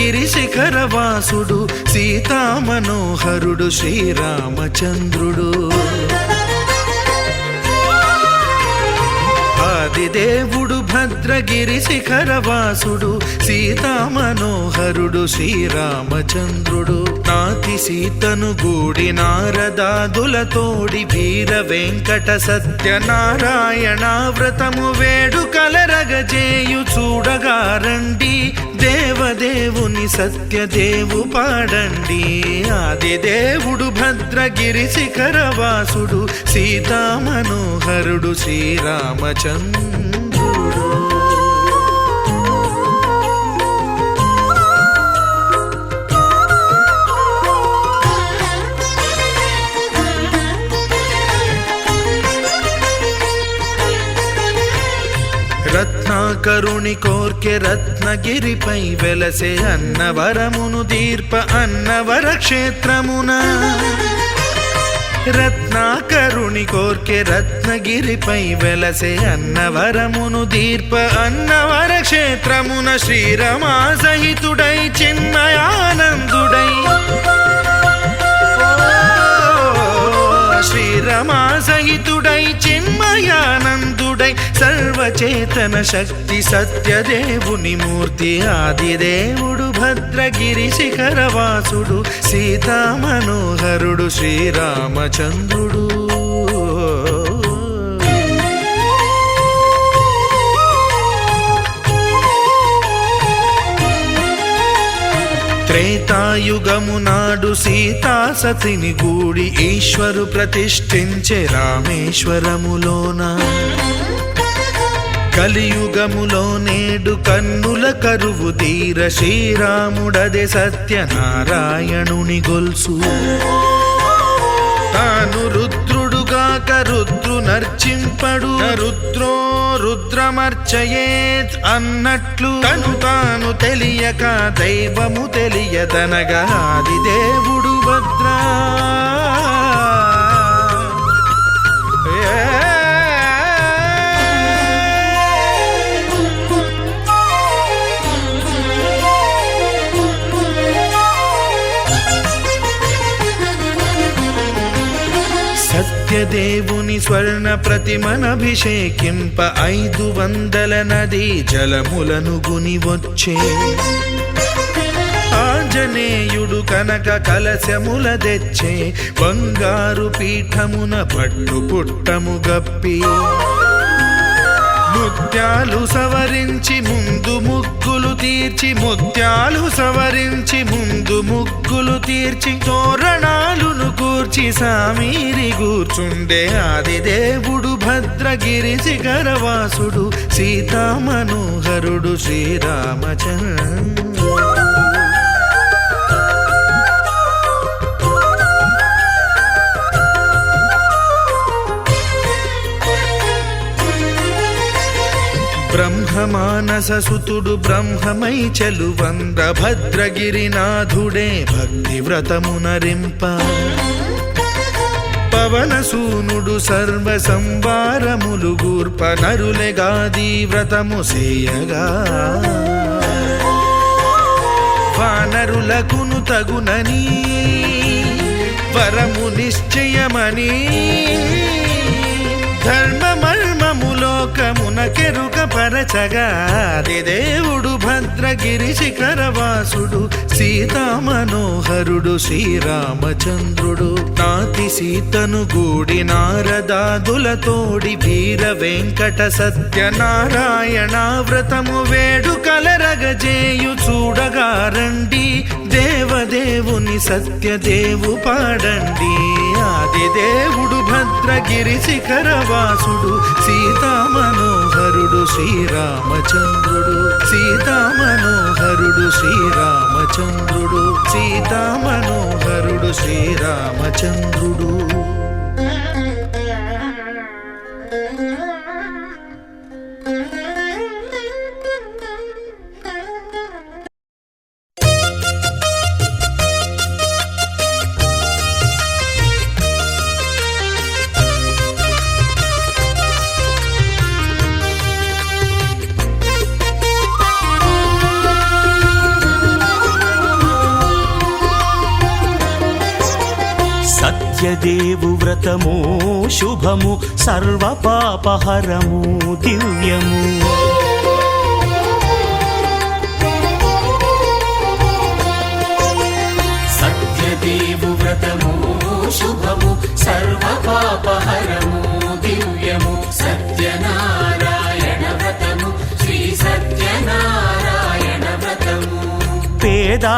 గిరి శిఖరవాసుడు సీతామనోహరుడు శ్రీరామచంద్రుడు. ఆదిదేవుడు భద్రగిరి శిఖరవాసుడు సీతామనోహరుడు శ్రీరామచంద్రుడు. నాతి సీతను గూడి నారదాదులతోడి వీర వెంకట సత్యనారాయణ వ్రతము వేడు కలరగజేయు చూడగా రండి. దేవదేవుని సత్యదేవు పాడండి. ఆదిదేవుడు భద్రగిరి శిఖరవాసుడు సీతామనోహరుడు శ్రీరామచంద్రుడు. కరుణి కోర్కె రత్నగిరిపై వెలసే అన్నవరమును దీర్ప అన్నవర క్షేత్రమున. రత్నాకరుణి కోర్కె రత్నగిరిపై వెలసే అన్నవరమును దీర్ప అన్నవర క్షేత్రమున శ్రీరమా సహితుడై చిన్మయానందుడై శ్రీరమా సహితుడై చిన్మయానందుడై సర్వచేతన శక్తి సత్యదేవుని మూర్తి ఆదిదేవుడు భద్రగిరి శిఖరవాసుడు సీతామనోహరుడు శ్రీరామచంద్రుడు. త్రేతాయుగమునాడు సీతా సతిని గూడి ఈశ్వరు ప్రతిష్ఠించే రామేశ్వరములోన. కలియుగములో నేడు కన్నుల కరువు తీర శ్రీరాముడదే సత్యనారాయణుని గొల్సు. తాను రుద్రు రుద్రుడుగాక రుద్రు నర్చింపడు రుద్రో రుద్రమర్చయేత్ అన్నట్లు తను తాను తెలియక దైవము తెలియదనగా ఆది దేవుడు భద్రా. దేవుని స్వర్ణ ప్రతిమనభిషేకింప ఐదు వందల నది జలములను గుని వచ్చే. ఆంజనేయుడు కనక కలశముల తెచ్చే బంగారు పీఠమున పట్టు పుట్టము గప్పి. ముత్యాలు సవరించి ముందు ముగ్గులు తీర్చి ముత్యాలు సవరించి ముందు ముగ్గులు తీర్చి తోరణాలును కూర్చి సామీరి కూర్చుండే ఆది దేవుడు భద్రగిరి శిఖరవాసుడు సీతామనోహరుడు శ్రీరామచంద్ర మానససుతుడు సుతుడు బ్రహ్మమై చెలువంద భద్రగిరినాథుడే భక్తి వ్రతమునరింప పవన సూనుడు సర్వ సంవారములు గూర్ప నరులెగాది వ్రతము సేయగా. వానరులకును తగునని వరము నిశ్చయమని ధర్మమర్మములోకమునకెరుక పరచగా దేవుడు భద్రగిరి శిఖరవాసుడు సీతా మనోహరుడు శ్రీరామచంద్రుడు. నాతి సీతను గూడి నారదాదులతోడి వీర వెంకట సత్యనారాయణ వ్రతము వేడు కలరగజేయు చూడగా రండి. దేవదేవుని సత్యదేవు పాడండి. ఆది దేవుడు భద్రగిరి శిఖరవాసుడు సీతామనోహరుడు శ్రీరామచంద్రుడు సీతామనోహరుడు శ్రీరామచంద్రుడు సీతామనోహరుడు శ్రీరామచంద్రుడు. సత్యదేవు శుభము సర్వ పాపహరము దివ్యము.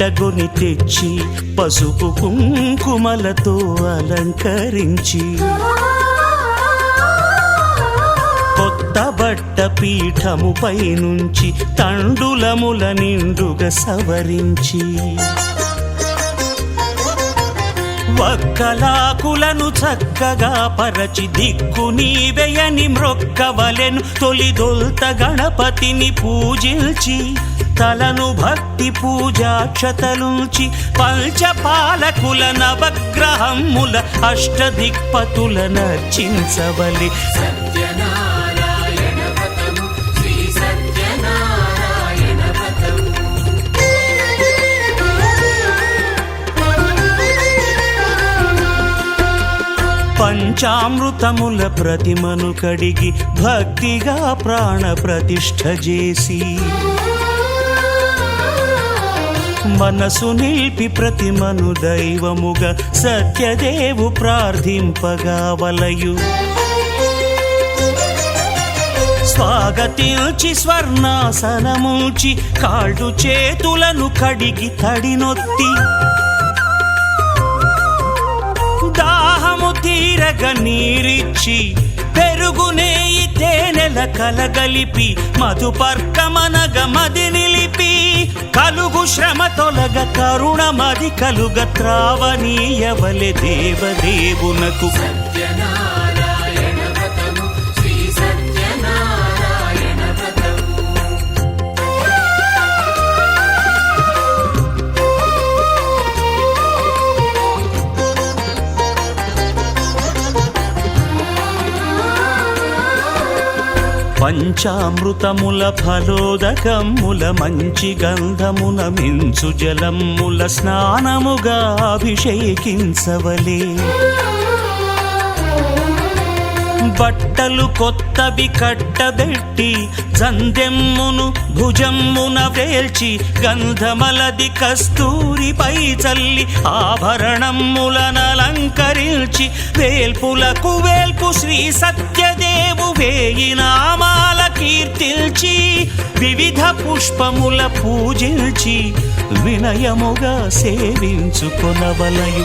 పీటగుని తెచ్చి పసుపు కుంకుమలతో అలంకరించి కొత్త బట్ట పీఠముపై నుంచి తండులముల నిండుగా సవరించి వక్కలాకులను చక్కగా పరచి దిక్కు నీవేయని మ్రొక్కవలెను తొలిదొల్త గణపతిని పూజించి తలను భక్తి పూజాక్షతలుంచి పంచపాలకుల నవగ్రహముల అష్టదిక్పతుల నర్చించవలి. పంచామృతముల ప్రతిమను కడిగి భక్తిగా ప్రాణ ప్రతిష్ఠ చేసి. మనసు నిలిపి ప్రతిమను దైవముగా సత్యదేవు ప్రార్థింపగా వలయు స్వాగతించి స్వర్ణాసనముచి కాళ్ళు చేతులను కడిగి తడినొత్తి దాహము తీరగ నీరిచ్చి పెరుగునే తేనెల కలగలిపి మధుపర్కమనగ మది నిలిపి కలుగు శ్రమ తొలగ కరుణమది కలుగ త్రావనీయవలె దేవదేవునకు. సత్య పంచామృతముల ఫలోదకముల మంచి గంధమున మించు జలముల స్నానముగా అభిషేకించవలే. బట్టలు కొత్తవి కట్టబెట్టి జందెమ్మును భుజమ్మున వేల్చి గంధమలది కస్తూరిపై చల్లి ఆభరణములనలంకరించి వేల్పులకు వేల్పు శ్రీ సత్యదేవు వేయి నామాల కీర్తిల్చి వివిధ పుష్పముల పూజించి వినయముగా సేవించుకొనవలయు.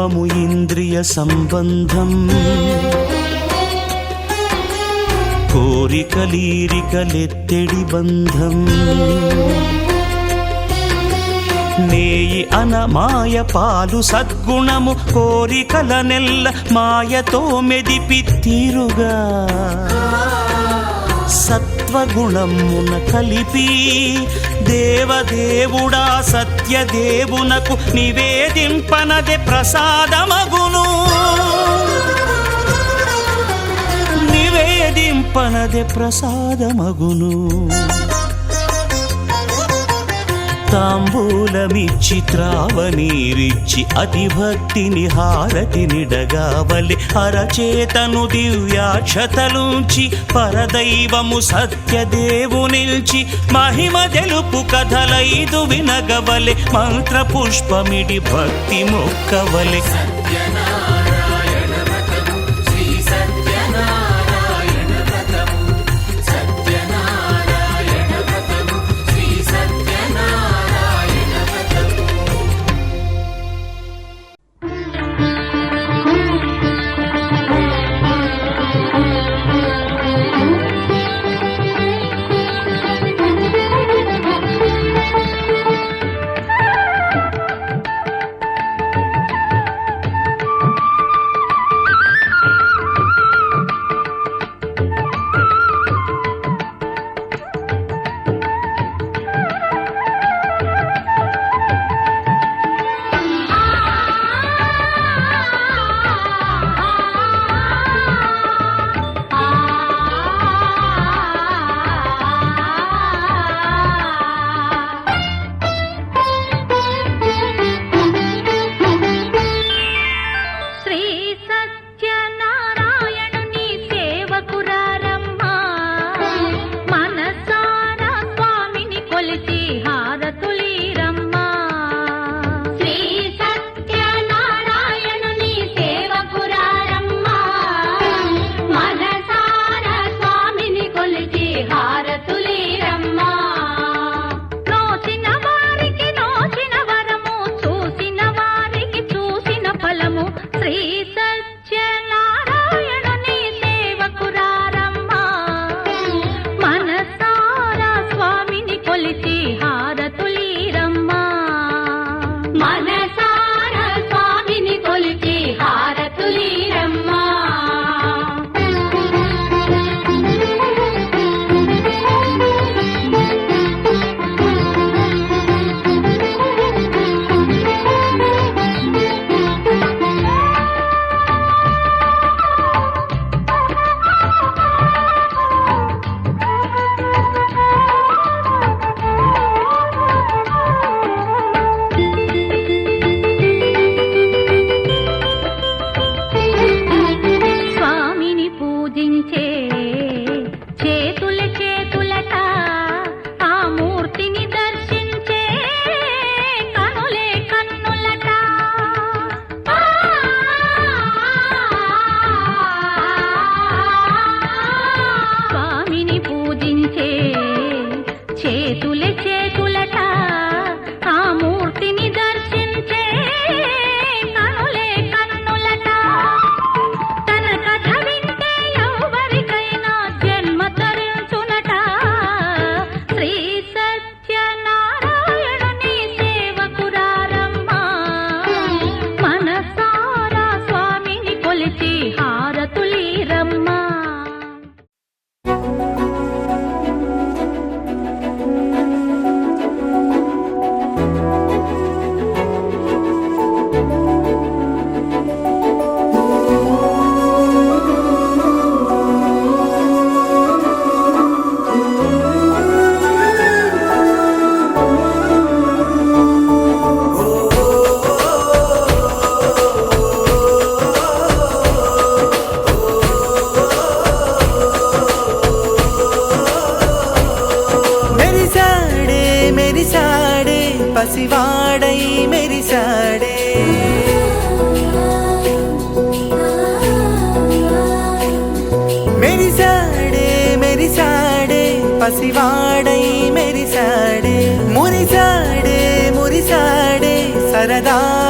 సర్వము ఇంద్రియ సంబంధం. కోరికలీరికలెత్తెడి బంధం. నేయి అనమాయ పాలు సద్గుణము కోరికల నెల్ల మాయతో మెదిపిత్తిరుగా సత్వగుణమున కలిపి దేవదేవుడా సత్యదేవునకు నివేదింపనదే ప్రసాదమగును. నివేదింపనదే ప్రసాదమగును. తాంబూలమిచ్చి త్రావనీరిచ్చి అతిభక్తిని హారతినిడగావలి అరచేతను దివ్యాక్షతలుంచి పరదైవము సత్యదేవునిల్చి మహిమ తెలుపు కథలైదు మంథ్ర పుష్పమిడి భక్తి మొక్కవలె da.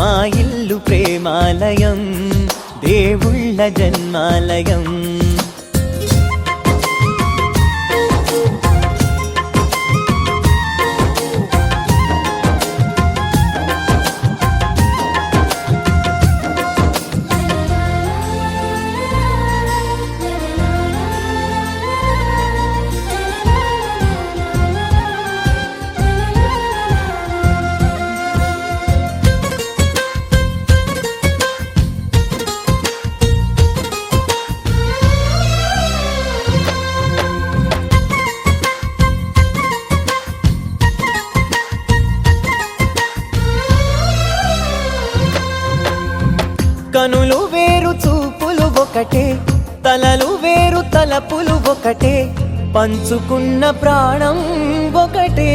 మా ఇల్లు ప్రేమాలయం దేవుళ్ళ జన్మాలయం. ఒకటే పంచుకున్న ప్రాణం ఒకటే.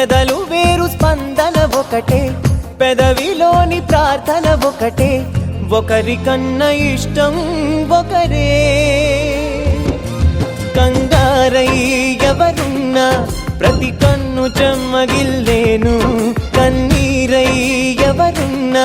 ఎదలు వేరు స్పందన ఒకటే పెదవిలోని ప్రార్థన ఒకటే ఒకరికన్నా ఇష్టం ఒకరే. కంగారై ఎవరున్నా ప్రతి కన్ను చెమ్మగిల్లేను కన్నీరై ఎవరున్నా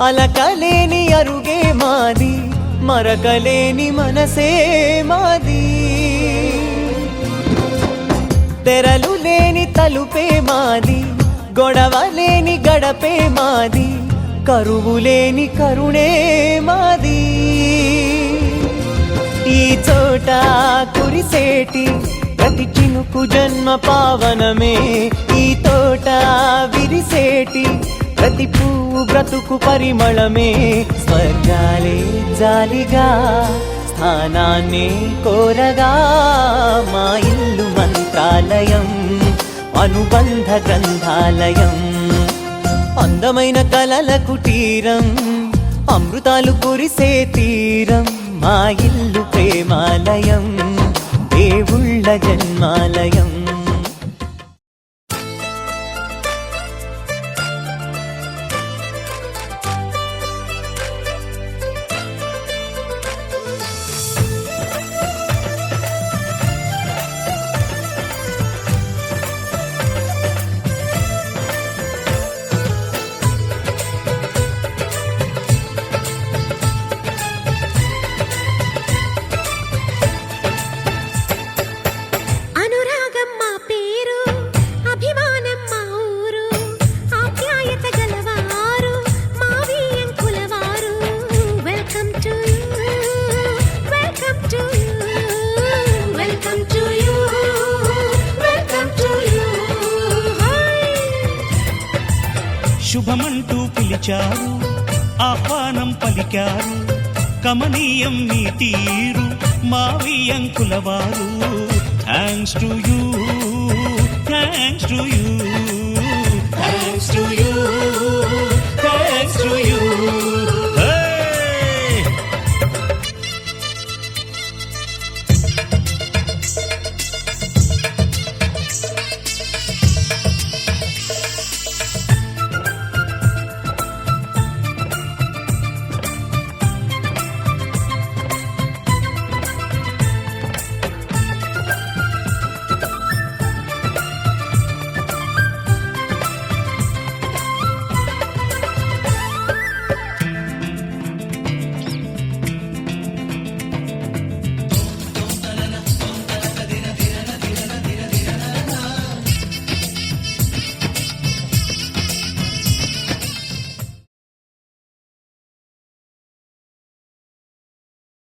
అలకలేని అరుగే మాది మరకలేని మనసే మాది. తెరలు లేని తలుపే మాది గొడవ లేని గడపే మాది కరువు లేని కరుణే మాది. ఈ చోట కురిసేటి ప్రతి చినుకు జన్మ పావనమే. ఈ తోట విరిసేటి ప్రతి పువ్వు బ్రతుకు పరిమళమే. స్వర్గాలే జాలిగా స్థానాన్ని కోరగా. మా ఇల్లు మంత్రాలయం అనుబంధ గ్రంథాలయం. అందమైన కలల కుటీరం అమృతాలు కురిసే తీరం. మా ఇల్లు ప్రేమాలయం దేవుళ్ళ జన్మాలయం. పలికారు. కమనీయం నీ తీరు మావి అంకులవారు. Thanks to you thanks to you thanks to you